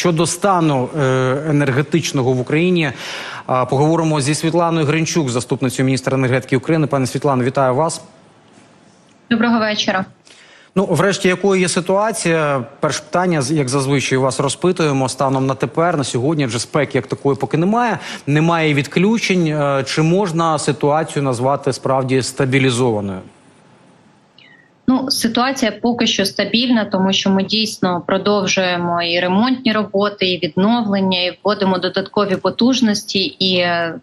щодо стану е, енергетичного в Україні. Поговоримо зі Світланою Гринчук, заступницею міністра енергетики України. Пане Світлано, вітаю вас. Доброго вечора. Ну, врешті, якою є ситуація? Перше питання, як зазвичай, у вас розпитуємо станом на тепер, на сьогодні вже спеки як такої поки немає. Немає відключень. Е, Чи можна ситуацію назвати справді стабілізованою? Ну, ситуація поки що стабільна, тому що ми дійсно продовжуємо і ремонтні роботи, і відновлення, і вводимо додаткові потужності, і е,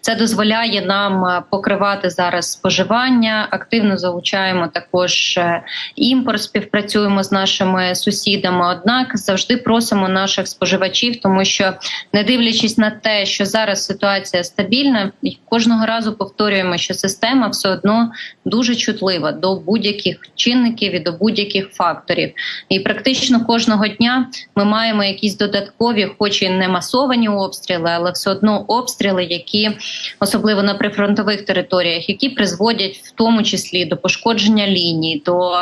це дозволяє нам е, покривати зараз споживання. Активно залучаємо також е, імпорт, співпрацюємо з нашими сусідами. Однак завжди просимо наших споживачів, тому що не дивлячись на те, що зараз ситуація стабільна, кожного разу повторюємо, що система все одно дуже чутлива до будь-яких чинників і до будь-яких факторів. І практично кожного дня ми маємо якісь додаткові, хоч і не масовані обстріли, але все одно обстріли, які особливо на прифронтових територіях, які призводять в тому числі до пошкодження ліній, до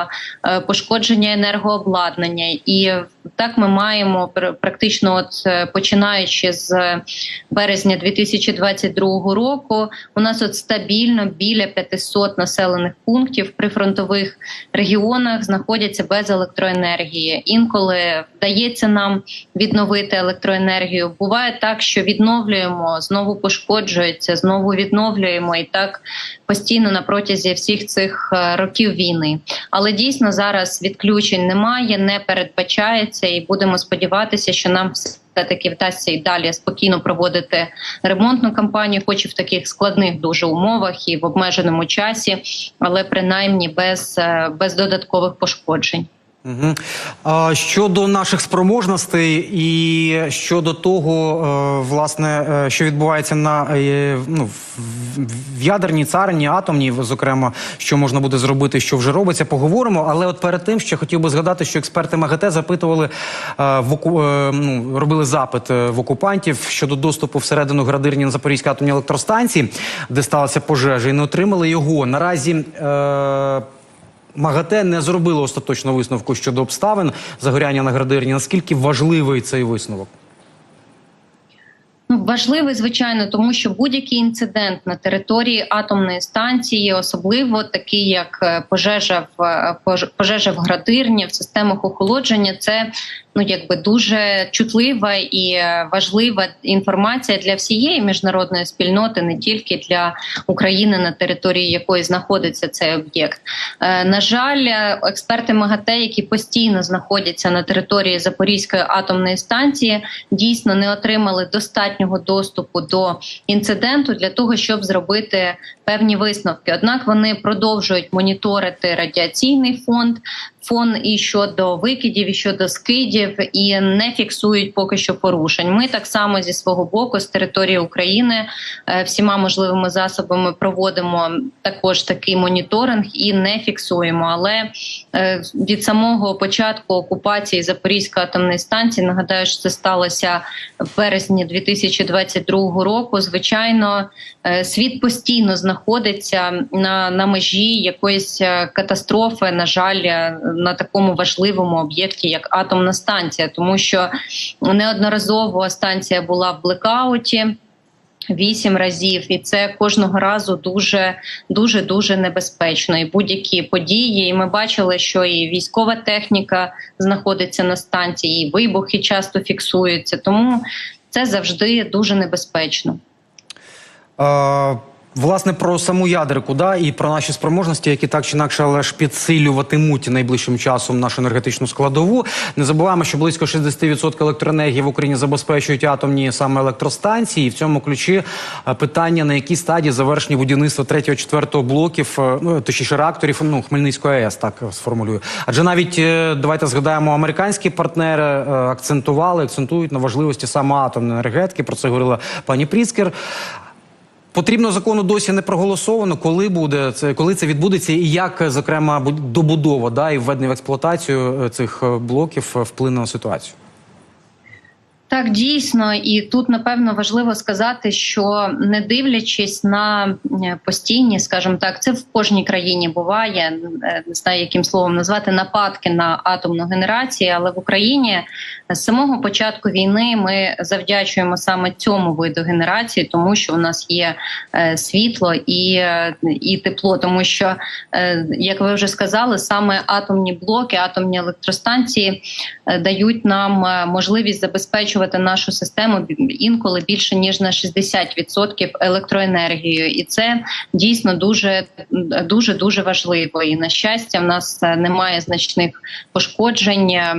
е, пошкодження енергообладнання. І так ми маємо пр- практично, от е, починаючи з березня 2022 року, у нас от стабільно біля 500 населених пунктів в прифронтових регіонах знаходяться без електроенергії. Інколи вдається нам відновити електроенергію. Буває так, що відновлюємо, знову пошкоджується, знову відновлюємо і так постійно на протязі всіх цих е, років війни. Але дійсно зараз відключень немає, не передбачається, і будемо сподіватися, що нам все таки вдасться і далі спокійно проводити ремонтну кампанію, хоч і в таких складних дуже умовах і в обмеженому часі, але принаймні без, е, без додаткових пошкоджень. Угу. А, щодо наших спроможностей і щодо того, е, власне, е, що відбувається на е, ну, в- ядерній царині, атомній, зокрема, що можна буде зробити, що вже робиться, поговоримо. Але от перед тим ще хотів би згадати, що експерти МАГАТЕ запитували в оку- ну, робили запит в окупантів щодо доступу всередину градирні на Запорізькій атомній електростанції, де сталася пожежа, і не отримали його. Наразі. Е, МАГАТЕ не зробило остаточно висновку щодо обставин загоряння на градирні. Наскільки важливий цей висновок? Ну, важливий, звичайно, тому що будь-який інцидент на території атомної станції, особливо такий, як е, пожежа в е, пожежа в градирні, в системах охолодження, це ну якби дуже чутлива і е, важлива інформація для всієї міжнародної спільноти, не тільки для України, на території якої знаходиться цей об'єкт. Е, На жаль, е, експерти МАГАТЕ, які постійно знаходяться на території Запорізької атомної станції, дійсно не отримали достатнього доступу до інциденту для того, щоб зробити певні висновки. Однак вони продовжують моніторити радіаційний фонд, фон і щодо викидів, і щодо скидів, і не фіксують поки що порушень. Ми так само зі свого боку з території України е, всіма можливими засобами проводимо також такий моніторинг і не фіксуємо. Але е, від самого початку окупації Запорізької атомної станції нагадаю, що це сталося в березні 2022 року. Звичайно, е, світ постійно знаходиться на, на межі якоїсь катастрофи. На жаль, на такому важливому об'єкті, як атомна станція, тому що неодноразово станція була в блекауті. Вісім разів, і це кожного разу дуже дуже дуже небезпечно. І будь-які події. І ми бачили, що і військова техніка знаходиться на станції, і вибухи часто фіксуються. Тому це завжди дуже небезпечно. Е, власне, про саму ядерку, да, і про наші спроможності, які так чи інакше, але ж підсилюватимуть найближчим часом нашу енергетичну складову. Не забуваємо, що близько 60% електроенергії в Україні забезпечують атомні саме електростанції. І в цьому ключі е, питання, на якій стадії завершення будівництва 3-4 блоків, е, ну точніше реакторів ну, Хмельницької АЕС, так е, сформулюю. Адже навіть давайте згадаємо, американські партнери акцентували, акцентують на важливості саме атомної енергетики. Про це говорила пані Пріскер. Потрібно закону досі не проголосовано. Коли буде це, коли це відбудеться, і як зокрема буд- добудова да і введення в експлуатацію е, цих е, блоків е, вплине на ситуацію? Так, дійсно, і тут напевно важливо сказати, що не дивлячись на е, постійні, скажімо так, це в кожній країні буває. е, Не знаю, яким словом назвати нападки на атомну генерацію, але в Україні з самого початку війни ми завдячуємо саме цьому виду генерації, тому що у нас є е, світло і, і тепло, тому що, як ви вже сказали, саме атомні блоки, атомні електростанції дають нам можливість забезпечувати нашу систему інколи більше ніж на 60% електроенергією, і це дійсно дуже дуже дуже важливо. І на щастя, в нас е, немає значних пошкоджень, е,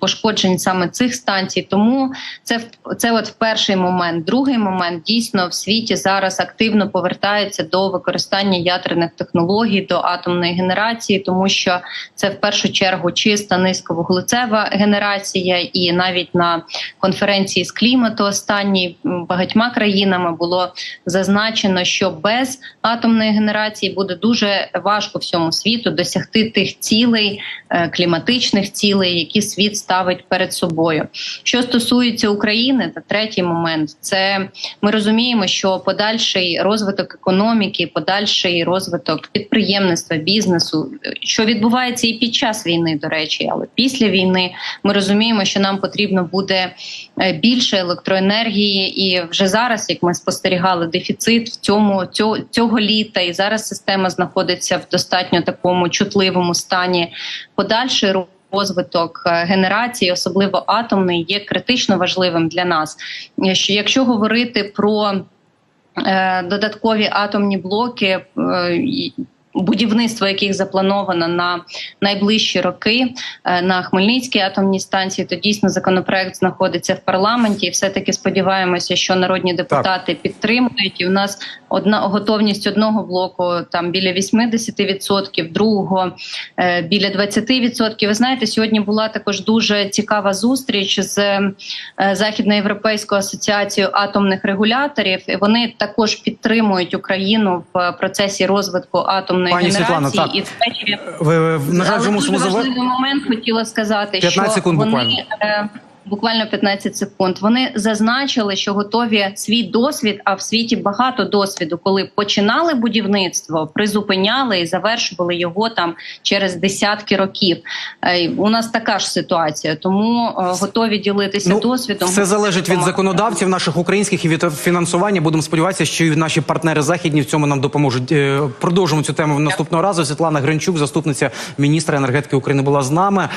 пошкоджень саме цих станцій. Тому це це от перший момент. Другий момент дійсно в світі зараз активно повертається до використання ядерних технологій, до атомної генерації, тому що це в першу чергу чиста низьковуглецева генерація, і навіть на конференції з клімату останній багатьма країнами було зазначено, що без атомної генерації буде дуже важко всьому світу досягти тих цілей, е, кліматичних цілей, які світ ставить перед собою. Що стосується України, та третій момент це ми розуміємо, що подальший розвиток економіки, подальший розвиток підприємництва, бізнесу, що відбувається і під час війни, до речі, але після війни ми розуміємо, що нам потрібно буде більше електроенергії, і вже зараз, як ми спостерігали, дефіцит в цьому цього, цього літа, і зараз система знаходиться в достатньо такому чутливому стані. Подальший розвиток Розвиток е, генерації, особливо атомний, є критично важливим для нас. Е, Що якщо говорити про е, додаткові атомні блоки, е, будівництво яких заплановано на найближчі роки е, на Хмельницькій атомній станції, то дійсно законопроект знаходиться в парламенті, і все таки сподіваємося, що народні депутати підтримують. І в нас одна готовність одного блоку там біля 80%, другого е, біля 20%. Ви знаєте, сьогодні була також дуже цікава зустріч з е, західноєвропейською асоціацією атомних регуляторів. І вони також підтримують Україну в процесі розвитку атомної Пані генерації. Світлана, так. І ввечері Ви, ви, на жаль, але мусимо дуже завершити. важливий момент хотіла сказати, 15 що секунд вони буквально. Буквально 15 секунд. Вони зазначили, що готові свій досвід. А в світі багато досвіду, коли починали будівництво, призупиняли і завершували його там через десятки років. Е, У нас така ж ситуація, тому е, готові ділитися досвідом. Ну, Все залежить від законодавців наших українських і від фінансування. Будемо сподіватися, що і наші партнери західні в цьому нам допоможуть. Е, Продовжимо цю тему наступного разу. Світлана Гринчук, заступниця міністра енергетики України, була з нами.